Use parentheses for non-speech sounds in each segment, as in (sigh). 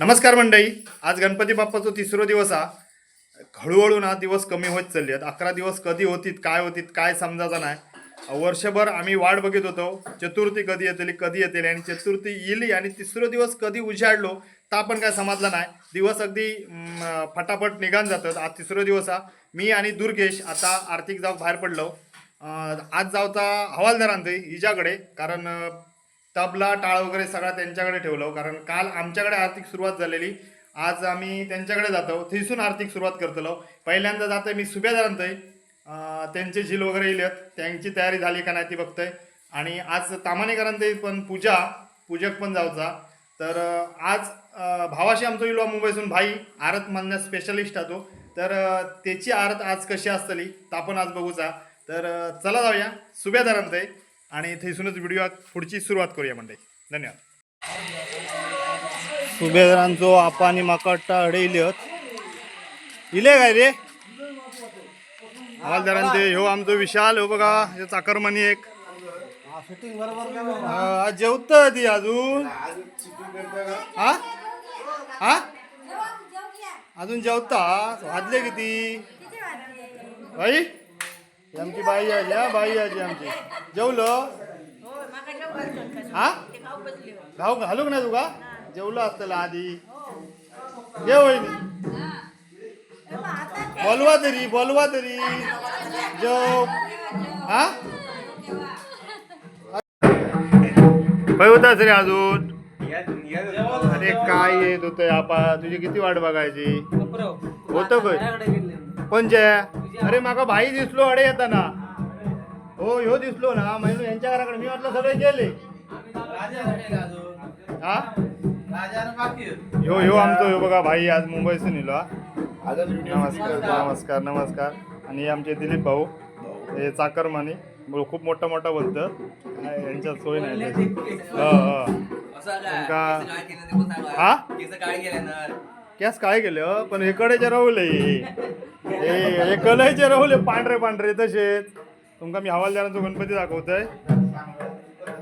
नमस्कार मंडळी. आज गणपती बाप्पाचा तिसरो दिवस हा. हळूहळू ना दिवस कमी होत चालले आहेत अकरा दिवस कधी होतीत काय होतीत काय समजायचं नाही. वर्षभर आम्ही वाट बघत होतो. चतुर्थी कधी येतली कधी येतील आणि चतुर्थी येली आणि तिसरो दिवस कधी उजाडलो तर आपण काय समजला नाही. दिवस अगदी फटाफट निघान जातात. आज तिसरो दिवस हा. मी आणि दुर्गेश आता आर्थिक जाऊ बाहेर पडलो. आज जावता हवालदारांत हिच्याकडे कारण तबला टाळ वगैरे सगळा त्यांच्याकडे ठेवलं हो. कारण काल आमच्याकडे आर्थिक सुरुवात झालेली. आज आम्ही त्यांच्याकडे जातो. थिसून आर्थिक सुरुवात करतलो हो. पहिल्यांदा जातोय मी सुभेदारांतय त्यांचे झील वगैरे येलेत त्यांची तयारी झाली का नाही ती बघतोय. आणि आज तामानेकरांतही पण पूजा पूजक पण जाऊचा. तर आज भावाशी आमचो इलो मुंबईसून भाई आरत म्हणण्यात स्पेशलिस्ट आतो तर त्याची आरत आज कशी असतली तर आपण आज बघूचा. तर चला जाऊया सुभेदारांतय आणि थैसूनच व्हिडिओ पुढची सुरुवात करूया म्हणजे धन्यवाद. सुभेदारांचो आपा आणि माकडटा अडयल्यात इले काय रे? हवालदारांचे ह्यो आमचो विशाल हो बघा ह्यो चाकरमणी एक. हा, आज जेवत ती अजून? हा? हा? अजून जेवता? वाजले किती? बाई? ही आमची बाई आली हा बाई आली आमची. जेवलं? हा घाऊ घालूक ना तुका जेवलं असतं आधी. जेव वहिनी. बोलवा तरी बोलवा तरी. जेव. हा? काय होता रे अजून. अरे काय येत होत आपा तुझी किती वाट बघायची? होतं काय कोणचे अरे माका भाई दिसलो अडे येताना. हो ह्यो दिसलो ना. म्हणून यांच्या घराकडे मी म्हटलं सगळे गेले. हा? ह्यो ह्यो आमचो ह्यो बघा भाई आज मुंबईसून हा नमस्कार नमस्कार. नमस्कार आणि हे आमचे दिलीप भाऊ. हे चाकरमानी. खूप मोठा मोठा बोलतं यांच्यात सोय नाही. हो हो. हा? कॅस काय केले हो? पण इकडेचे राहुले हे कलयचे राहुले पांढरे पांढरे तसेच. तुमका मी हवालदारांचो गणपती दाखवतोय.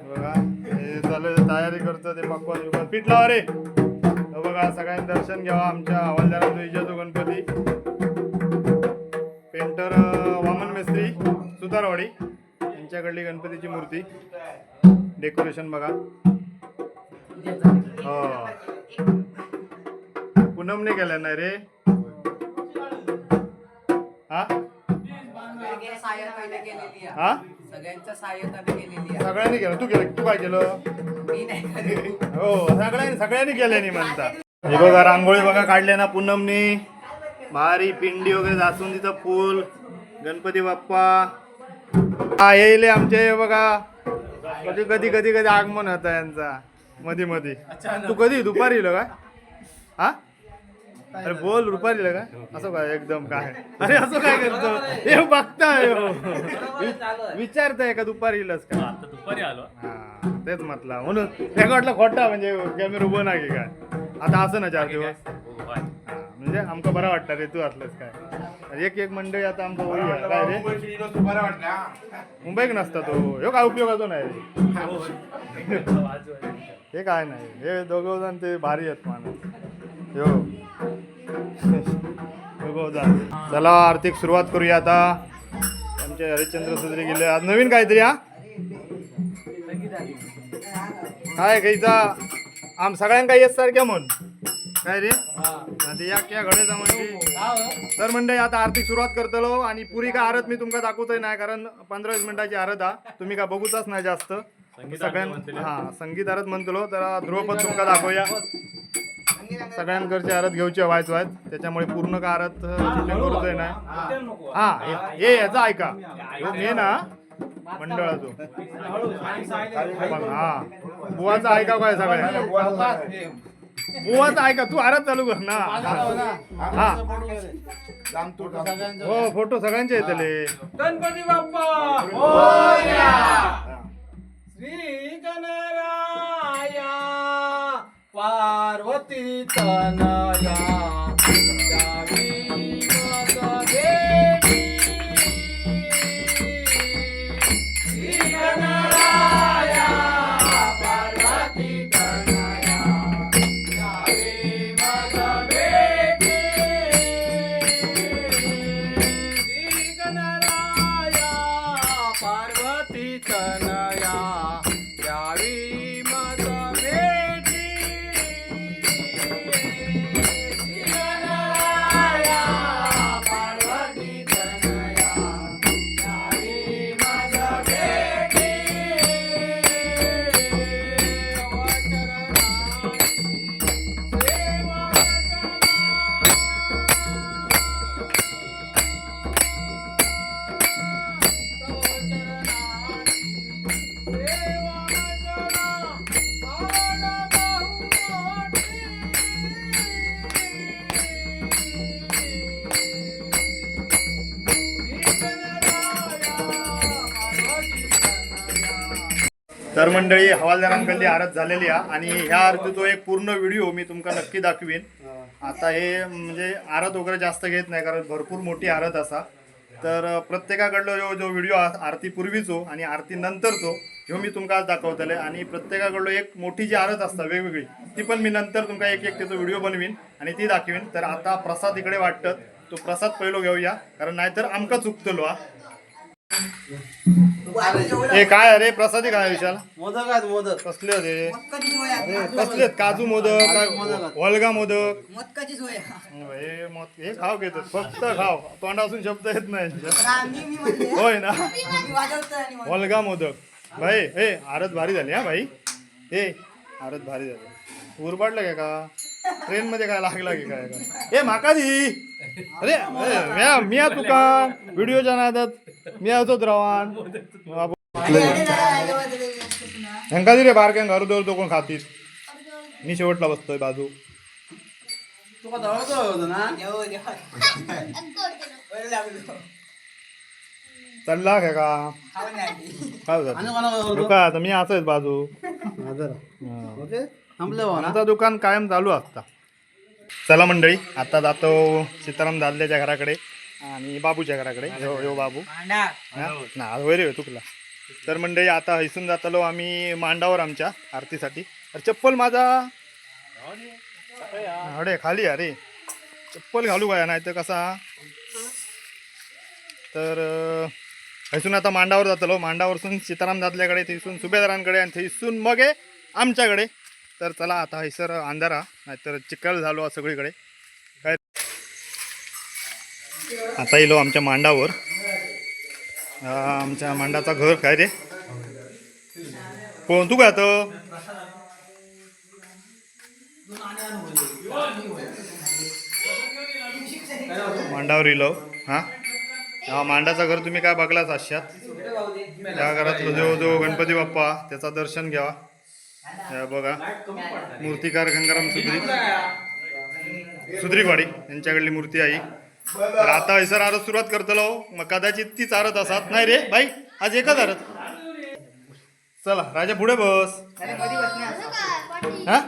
बघा हे चालू तयारी करतो ते पकवान बिकवान पीठ लावा रे. हो बघा सगळ्यांनी दर्शन घ्यावा आमच्या हवालदारांचो इजाचो गणपती. पेंटर वामन मेस्त्री सुतारवाडी यांच्याकडली गणपतीची मूर्ती. डेकोरेशन बघा. हो. पूनमने केलं ना रे? हा? हा? सगळ्यांच्या केलेली आहे सगळ्यांनी केलं तू केलं तू काय केलं? मी नाही हो सगळ्यांनी सगळ्यांनी केल्यानी म्हणता. हे बघा रांगोळी बघा काढले ना पूनमनी. भारी पिंडी वगैरे जासून तिचं फूल. गणपती बाप्पा. हा येईल आमचे बघा. कधी कधी कधी कधी आगमन होतं यांचा. मध्ये मध्ये तू कधी दुपारी येलो काय हा? अरे बोल दुपारी येलो काय असं काय एकदम काय? (laughs) (laughs) अरे असं काय करतो? हे बघताय हो. विचारताय का दुपारी येलच का? आता दुपारी आलो. हा, तेच म्हटलं. म्हणून त्याला वाटलं खोटा म्हणजे कॅमेरा उभं नाही की? काय आता असं ना चार दिवस. हा, म्हणजे आमका बरं वाटतं रे तू असलंच काय? एक एक मंडळी आता आमचं होई आहे. काय रे? मुंबईक नसता तो. ह्यो काय उपयोगाचा नाही रे? (laughs) हे काय नाही. हे दोघं जण ते भारी आहेत माणूस. ह्यो दोघं जण. चला आर्थिक सुरुवात करूया आता. आमचे हरिश्चंद्र सुद्री गेले. आज नवीन काहीतरी हा? काय खायचा आम सगळ्यांका येत सारख्या म्हण. काय रे? आता या क्या घडे म्हणजे. तर म्हणजे आता आर्थिक सुरुवात करतलो आणि पुरी का आरत मी तुमका दाखवतोय नाही कारण पंधरा वीस मिनिटाची आरत हा. तुम्ही का बघूचाच नाही जास्त. सगळ्यां हा संगीत आरत म्हणतलो तर ध्रुवपद तुमका दाखवूया. सगळ्यांकडची आरत घेऊची व्हायच व्हायच त्याच्यामुळे पूर्ण का आरत करूच नाही हा हे- हे याचा ऐका. हा मंडळाचो. हा. बुवाचा ऐका काय सगळ्या? बुवाचा ऐका तू आरत चालू कर ना. हा. हो फोटो सगळ्यांचे येतले. गणपती बाप्पा! हा. श्री गणराया पार्वती तनया हवालदारांकडली आरत झालेली आहे आणि ह्या आरतीचो एक पूर्ण व्हिडिओ मी तुमका नक्की दाखवीन. आता हे म्हणजे आरत वगैरे जास्त घेत नाही कारण भरपूर मोठी आरत असा. तर प्रत्येकाकडलो जो जो व्हिडिओ आरती पूर्वीचो आणि आरती नंतरचो ह्यो मी तुमका आज दाखवतले. आणि प्रत्येकाकडलो एक मोठी जी आरत असता वेगवेगळी ती पण मी नंतर तुमका एक एक त्याचो व्हिडिओ बनवीन आणि ती दाखवीन. तर आता प्रसाद इकडे वाटतं. तो प्रसाद पहिलो घेऊया कारण नाहीतर आमका चुकतलो हा. (laughs) हे काय अरे प्रसादी काय विशाल मोदक आहेत मोदक. कसले होते कसले आहेत? काजू मोदक काय वलगा मोदक? सोय. हे हे खाव घेतात फक्त खाव तोंडासून शब्द येत नाही. आम्ही मी म्हणले होय ना? मी वाजवतोय आणि म्हणतो. वलगा मोदक. भाई हे आरत भारी झाली हा भाई हे आरत भारी झाली. उरबाडलं काय का? ट्रेन मध्ये काय लागला की काय? ए माका दी अरे म्या- मी तुका व्हिडिओच्या नादात मी होतोच रवान बाबू. हेंका दे रे बारक्यां घर दोर तो कोण खातीत मी शेवटला बसतोय बाजू. चालला काय का. काय होतो मी असंच बाजू. हो आमचं दुकान कायम चालू असता चला मंडळी आता जातो सीताराम दादल्याच्या घराकडे आणि बाबूच्या घराकडे. यो यो बाबू. ना होय रे तुकला. तर मंडळी आता हैसून जातलो आम्ही मांडावर आमच्या आरतीसाठी. अरे चप्पल माझा. अडे खाली अरे चप्पल घालू काय नाही तर कसा? तर हैसून आता मांडावर जातलो. मांडावरसून सीताराम दादल्याकडे थैसून सुभेदारांकडे आणि थैसून मग आहे आमच्याकडे. तर चला आता हैसर अंधारा नाहीतर चिखल झालो सगळीकडे. काय? आता येलो आमच्या मांडावर. आमच्या मांडाचा घर काय रे? कोण? तू काय आता? मांडावर येलो. हा? हा मांडाचा घर तुम्ही काय बघलाच आशात त्या घरात जो जो गणपती बाप्पा त्याचा दर्शन घ्यावा. या बघा. मूर्तिकार गंगाराम सुद्री सुद्रीवाडी यांच्याकडली मूर्ती आहे. तर आता हैसर आरत सुरुवात करतलो हो. मग कदाचित तीच आरत असत. नाही रे बाई आज एकच आरत. चला राजा पुढे बस. हा?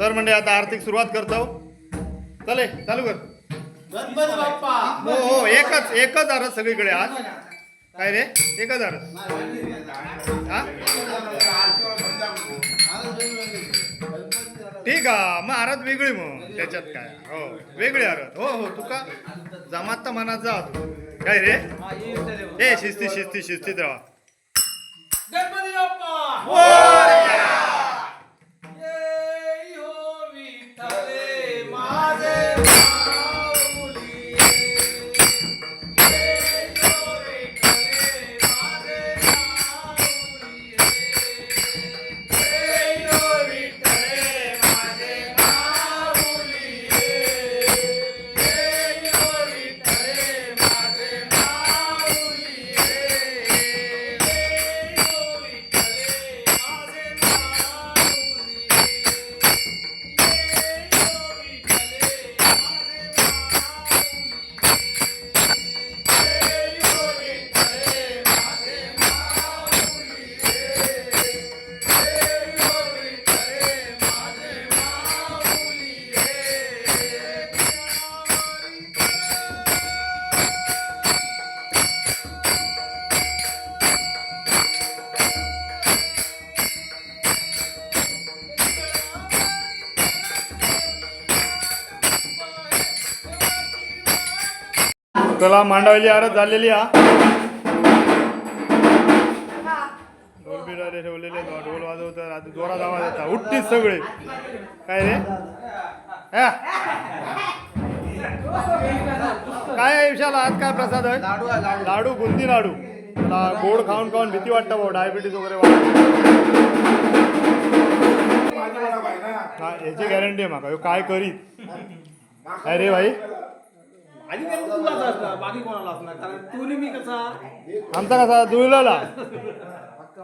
तर म्हणजे आता आर्थिक सुरुवात करतो. चले चालू कर. हो हो एकच एकच आरत सगळीकडे आज. काय रे? एकच आरत हा? ठीक आहे मग आरत वेगळी मग त्याच्यात काय? हो वेगळी आरत. हो हो तुका जमात तर मनात जा तू. काय रे? ए शिस्ती शिस्ती शिस्तीत राहा. तुला मांडवायची आरत झालेली हा. ढोल बिडारे ठेवलेले ढोल वाजवतात आता जोरात आवाज येतात उठतीच सगळे. काय रे? हा? काय आहे विशाल? आज काय प्रसाद आहे? लाडू बुंदी लाडू. मला गोड खाऊन खाऊन भीती वाटतं भाऊ डायबिटीज वगैरे वाटतं हा, याची गॅरंटी आहे माका काय करीत? काय रे भाई? आणि नेमकं तुलाच असणार बाकी कोणाला असणार? कारण तू मी कसा आमचा कसा जुळलेला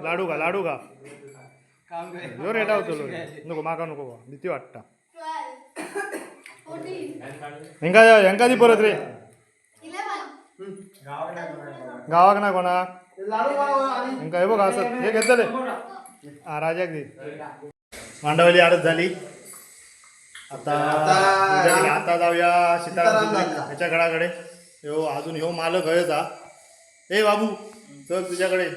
लाडू का लाडू का काम काय जो रेटा होतो नको माका नको बा भीती वाटता. हेंका हेंका दी परत रे. गावाक ना कोणाक काय बघ असं. हे घेतले हा राजा दे. मांडवली आरत झाली. आता आता जाऊया सीताराम ह्याच्या घराकडे. हो अजून ह्यो मालक हयचा ए बाबू चल तुझ्याकडे.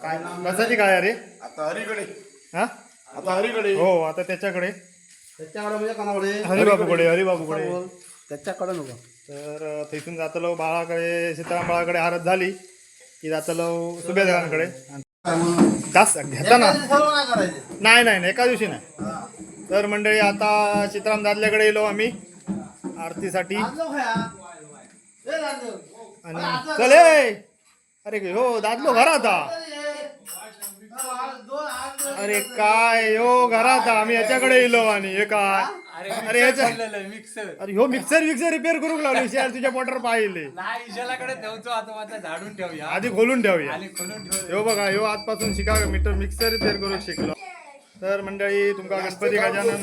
काय कशाची काय अरे आता हरीकडे. हा? आता हरीकडे. हो आता त्याच्याकडे. त्याच्याकडे म्हणजे कोणाकडे? हरिबाबूकडे हरिबाबूकडे. त्याच्याकडे नको. तर अ, थैसून जातलो बाळाकडे सीताराम बाळाकडे आरत झाली की जातलो सुभेदारांकडे. जास्त घेता ना सर्व नाही करायचे. नाही नाही नाही, एका दिवशी नाही. तर मंडळी आता सीताराम दादल्याकडे गेलो आम्ही आरतीसाठी. आणि चल अरे हो दादलो घरात हा. अरे काय हो घरात हा. आम्ही याच्याकडे येलो आणि हे काय अरे याच्या मिक्सर अरे हो मिक्सर मिक्सर रिपेअर करूक लावली यार तुझ्या पोटर पाहिले. नाही इशालाकडे ठेवतो आता आता झाडून ठेवूया. आधी खोलून ठेवूया. आणि खोलून ठेवू हो बघा ह्यो आजपासून शिका मीटर मिक्सर रिपेअर करू शिकलो. तर मंडळी तुमका गणपती गजानन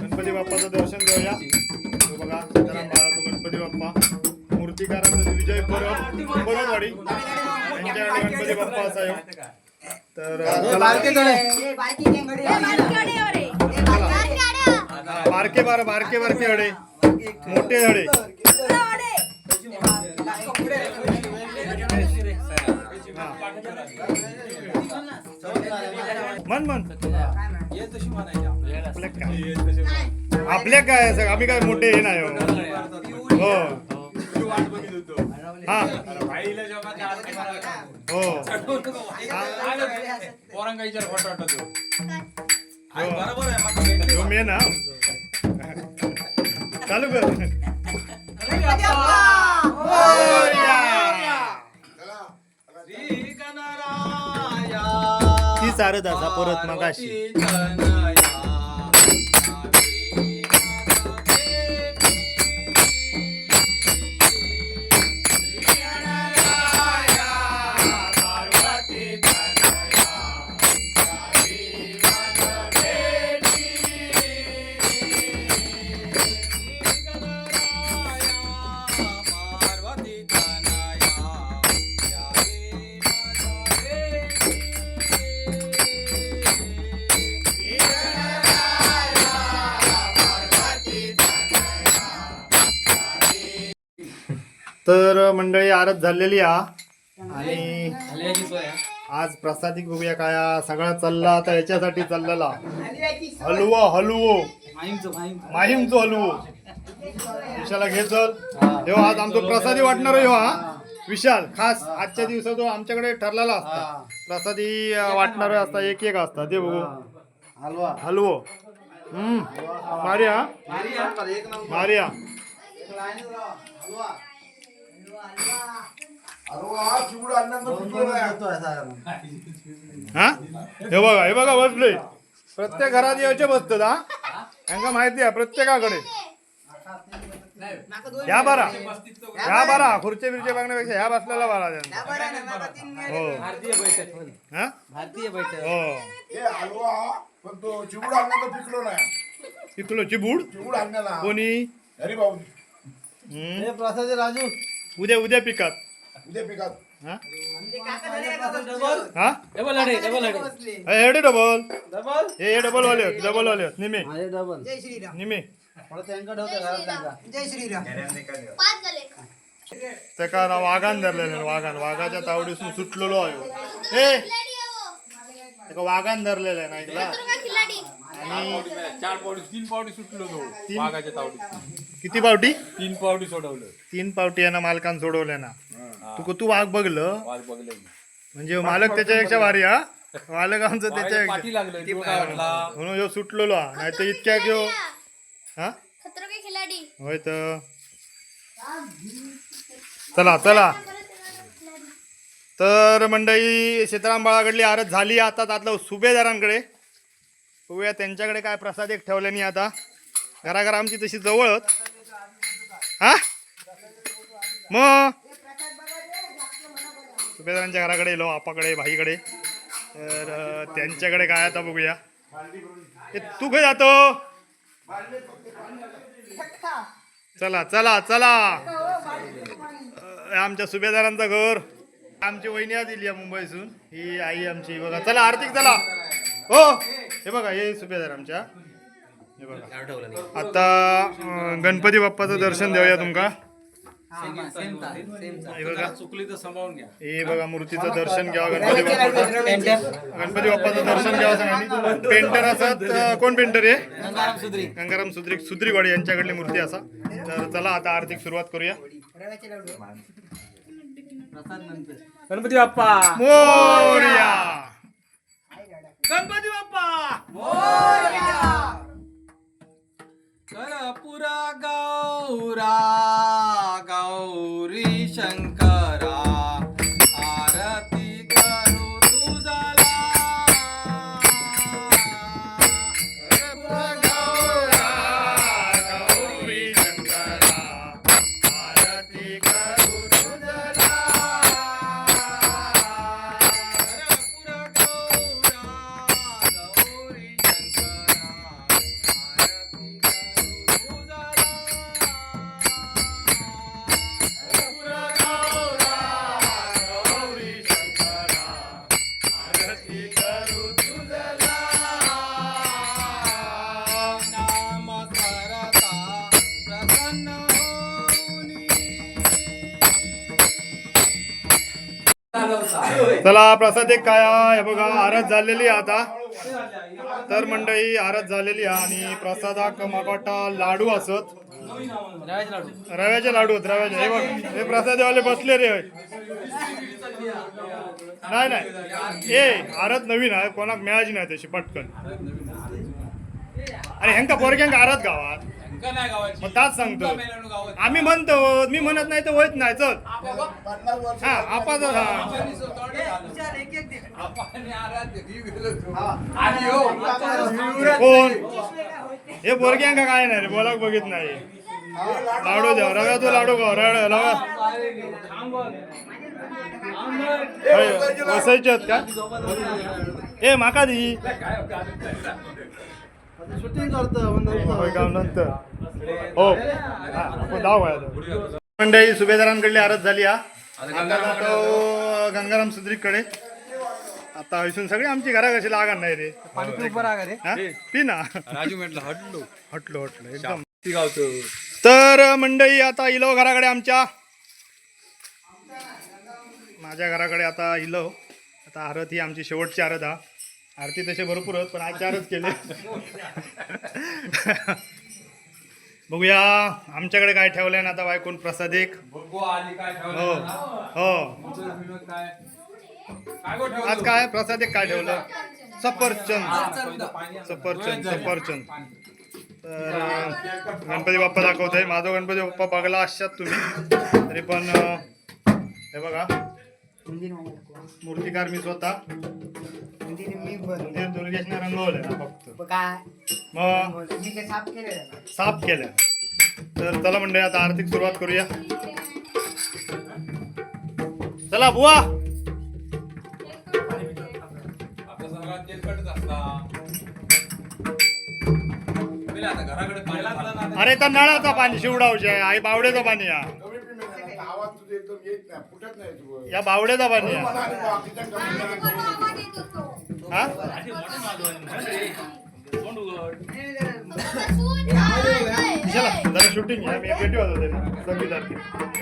गणपती बाप्पाचं दर्शन घेऊया. हो बघा सीताराम बाळातो गणपती बाप्पा. मूर्तिकारांचा विजय परब परबवाडी यांच्याकडे गणपती बाप्पा असा. तर बारके बार बारके बारके हडे मोठे हडे मन मन. आपल्या काय आपल्या काय सग- आम्ही काय मोठे हे नाही हो. हो. हा. हा. चालू कर. विचारत असा परत मगाशी. तर मंडळी आरत झालेली हा आणि आज प्रसादिक बघूया काय हा. सगळा चालला आता याच्यासाठी चाललेला. हलवो हलवो. माहीमचो हलवो. विशाला घे चल. ह्यो आज आमचो प्रसादी वाटणार ह्यो हा. विशाल खास आजच्या दिवसात तो आमच्याकडे ठरलेला असता. प्रसादी वाटणार असता एक एक असता. ते बघू. हलवा. हलवो. हम्म. मारिया मारिया हा? बघा हे बघा बसलोय प्रत्येक घरात यायचे बसतात हा? यांका माहिती आहे प्रत्येकाकडे. या बारा. या बारा खुर्चे बिरचे बघण्यापेक्षा ह्या बसलेला बारा त्यांना. हो. भारतीय हा? भारतीय बैठक. हो. हे हलवा हा, पण तो चिवड अन्नाचं पिकलो नाही. पिकलो चिबूड? कोणी? हरी भाऊ हम्म. हे प्रसाद राजू. उद्या उद्या पिकात उद्या पिकात हा? हा? डबल अडे डबल अडे बसले. हे? हेडे डबल डबल हे डबल वाले डबल वाले निमे डबल जय श्रीराम. निमे जय श्रीराम. त्याका ना वाघान धरलेलं वाघान. वाघाच्या तावडीसून सुटलेलो आहे. हे. त्याका वाघान धरलेलं आहे ना ऐकला आणि चार पावडी तीन पावडी सुटलो तो तीन? वाघाच्या तावडीत. किती पावटी? तीन पावडी सोडवलं. तीन पावटी यांना मालकान सोडवल्या ना. तू तू वाघ बघलं. वाघ बघले म्हणजे मालक त्याच्यापेक्षा भारी हा? मालक आमचं पाठी त्याच्यापेक्षा लागलं तो काय वाटला म्हणून ह्यो सुटलेलो हा. नाही तर इतक्या घेऊ हा? खतरों के खिलाडी. होय तर. चला चला. तर मंडळी सीताराम बाळाकडली आरत झाली आता त्यातलं सुभेदारांकडे. बघूया त्यांच्याकडे काय प्रसाद एक ठेवले नाही आता. घराघर आमची तशी जवळच हा? मग सुभेदारांच्या घराकडे येलो आपाकडे भाईकडे. तर त्यांच्याकडे काय आता बघूया. तू काय जातो. चला चला चला. आमच्या सुभेदारांचं घर. आमची वहिनी दिली आहे मुंबईसून. ही आई आमची. बघा चला आर्थिक चला. हो. हे बघा हे सुभेदार आमच्या. हे बघा. आता गणपती बाप्पाचं दर्शन देऊया तुमका. हे बघा. चुकली तर सांभाळून घ्या. हे बघा मूर्तीचं दर्शन घ्यावं गणपती बाप्पाचं गणपती बाप्पाचं दर्शन घ्यावं सांगा. पेंटर असत कोण पेंटर आहे गंगाराम सुद्री. सुद्रीवाडी यांच्याकडली मूर्ती असा. तर चला आता आर्थिक सुरुवात करूया. गणपती बाप्पा मोरया! चला प्रसाद एक काय आहे? हे बघा आरत झालेली आहे आता. तर मंडळी आरत झालेली आहे आणि प्रसादाक म्हाका वाटता लाडू असत. रव्याचे लाडू रव्याचे. हे बघ हे प्रसादवाले बसले रे. नाही नाही. ए आरत नवीन आहे. कोणाक मिळायची नाही तशी पटकन. आणि ह्यांका पोरग्यांक आरत गावात. का नाही गावाची? मग ताच सांगतो. मेल्यानं गावाची आम्ही म्हणतो मी म्हणत नाही तर होत नाही. चल. पन्नास वर्ष हा आपण हा आपण आराध्य गेलो तो. आणि कोण? हे पोरग्यांका काय नाही रे बोलाक बघित नाही. लाडू द्या रव्या तो लाडू गाव रव्या रव्या. बसायचे आहेत का? ए माका दी. शूटिंग करतो होय का नंतर. हो. हा, आपण धाव आहे मंडळी सुभेदारांकडली आरत झाली हा. गंगाराम सुद्रीकडे. आता इथून सगळी आमची घरा कशी लागणार नाही रे? पी ना. राजू म्हटलं हटलो. हटलो हटलो एकदम. ती गावतो तर मंडळी आता इलो घराकडे आमच्या. माझ्या घराकडे आता इलो. आता आरत ही आमची शेवटची आरत हा. आरती तसे भरपूर आहेत पण आज चारच केले. बघूया आमच्याकडे काय ठेवलंय ना आता बायकोन प्रसाद एक. हो हो. आज काय? प्रसाद एक काय ठेवलं? सफरचंद. सफरचंद. सफरचंद तर गणपती बाप्पा दाखवतोय. माझा गणपती बाप्पा बघला असतात तुम्ही. तरी पण हे बघा. मूर्तिकार मी स्वतः. मंदिर दुर्गेशने रंगवलंय ना फक्त. मग साफ केलं. तर चला मंडळी आता आर्थिक सुरुवात करूया. चला बुवा. आपल्या सगळा तेलकटच असता पहिले आता घराकडे पाणी घालताना अरे तर नळाचा पाणी शिवडावचे आई बावड्याचं पाणी या कमी पिमे नाही आवाज तुझे एकदम येत नाही फुटत नाही तू. या बावड्याचा पाणी या मला आणि बाकीच्या कमी नाही. हा? चला जरा शूटिंग घ्या. मी भेटू होते सव्वीस तारखेला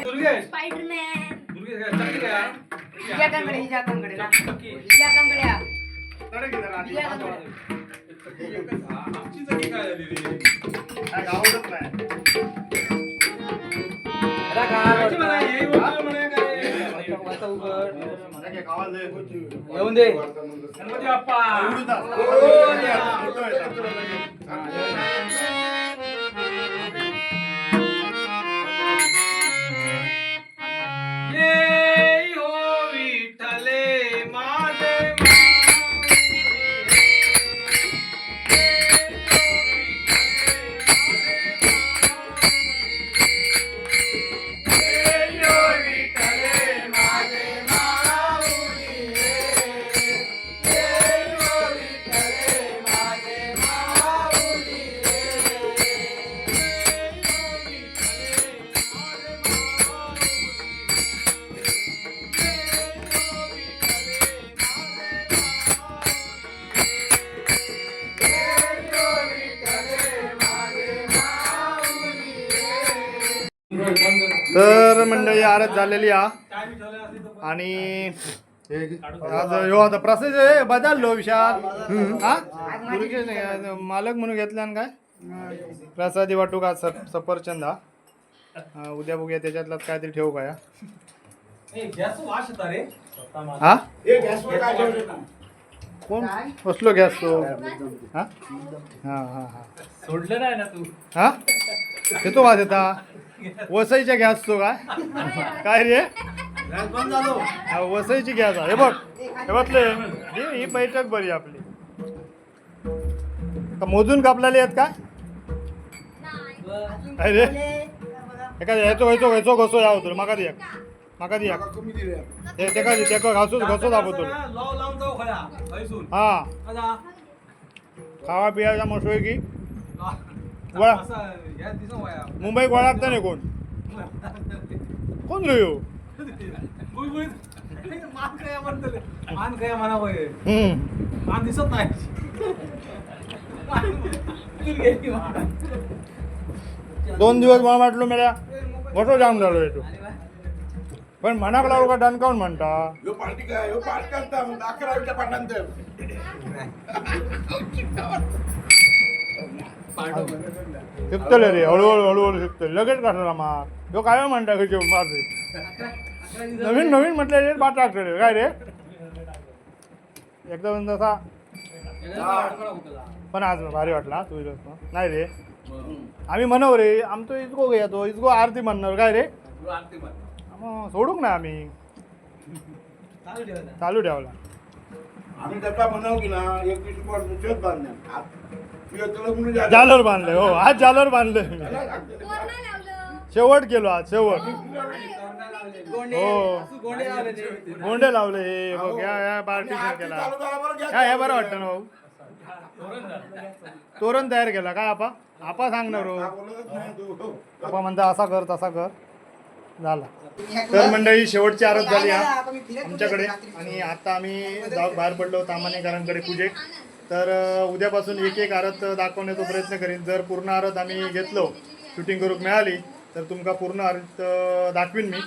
दुर्गेश स्पायडरमॅन दुर्गेश काय चक्की काय हिच्या कंगड्या हिच्या कंगड्या ना हिच्या कंगड्या चला. की जरा आधी. हिच्या कंगड्या आमची चकी काय झाली रे काय गावातच नाही. वाचा उघड. मला तर मंडळी आरत झालेली हा आणि आज ह्यो आता प्रसेस आहे बदललो विशाल. हा? मालक म्हणून घेतल्यान काय? प्रसादी वाटू का सप- सफरचंद हा? उद्या बघूया त्याच्यातलाच काहीतरी ठेवू का या? हा? कोण? बसलो गॅस तो हा? हा हा हा. सोडलं नाही ना तू. हा? येतो वाज येता वसईच्या गॅस तो काय काय रे? वसईची गॅस आहे. हे बघ हे बघले ही बैठक बरी आपली. का मोजून कापलेली आहेत काय काय रे? हे काय ह्याचो ह्याचो ह्याचो घसो या होतो माका दिया. माका दिया. तेका तेका घासूच घसो दाखवतो. हा. खावा पियाचा मसोय की. वया मुंबई गोळागता नाही कोण? कोण रे मान म्हणतले मान मान दिसत नाही. दोन दिवस मला वाटलो मेल्या. घसो जाम झालो येतो पण मनाक लावू का डणकावून म्हणता? ह्यो पार्टी काय? ह्यो पार्टी करता. पाठांतर (laughs) शिकतले रे हळूहळू हळूहळू शिकतले. लगेच कसला मा. ह्यो काय म्हणता की जेवण मारते नवीन नवीन म्हटलेले बात टाकलेले काय रे? एकदम तसा? पण आज भारी वाटला तू. नाही रे? आम्ही म्हणव रे आमचं इजगो घ्या तो इजगो आरती म्हणणार काय रे? मग सोडूक ना आम्ही. चालू ठेवला आम्ही डब्बा बनव की ना एक जालर बांधले हो आज जालर बांधले. शेवट केलो आज शेवट. गोंडे हो. असं गोंडे लावले ते. गोंडे लावले हे बघ या या पार्टीशन केला. काय हे बरं वाटतं ना भाऊ. तोरण तयार केला. काय आपा? आपा सांगणार हो. हा, आपा म्हणता असा कर तसा कर. झाला. तर मंडळी शेवटची आरत झाली हा. आमच्याकडे. आणि आता आम्ही जाऊ बाहेर पडलो तामानेकरांकडे पूजेक तर उद्यापासून एक एक आरत दाखवण्याचा प्रयत्न करीन. जर पूर्ण आरत आम्ही घेतलो शूटिंग करूक मिळाली तर तुमका पूर्ण आरत दाखवीन मी.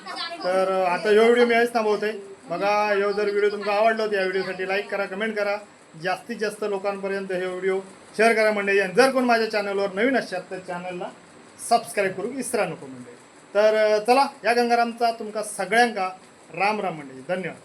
तर आता ह्यो व्हिडिओ मी आहेच थांबवतोय. बघा ह्यो जर व्हिडिओ तुमका आवडला तर या व्हिडिओसाठी लाईक करा कमेंट करा. जास्तीत जास्त लोकांपर्यंत हे व्हिडिओ शेअर करा म्हणजे आणि जर कोण माझ्या चॅनलवर नवीन असतात तर चॅनलला सबस्क्राईब करू विसरा नको म्हणजे तर चला या गंगारामचा तुमका सगळ्यांका राम राम म्हणजे धन्यवाद.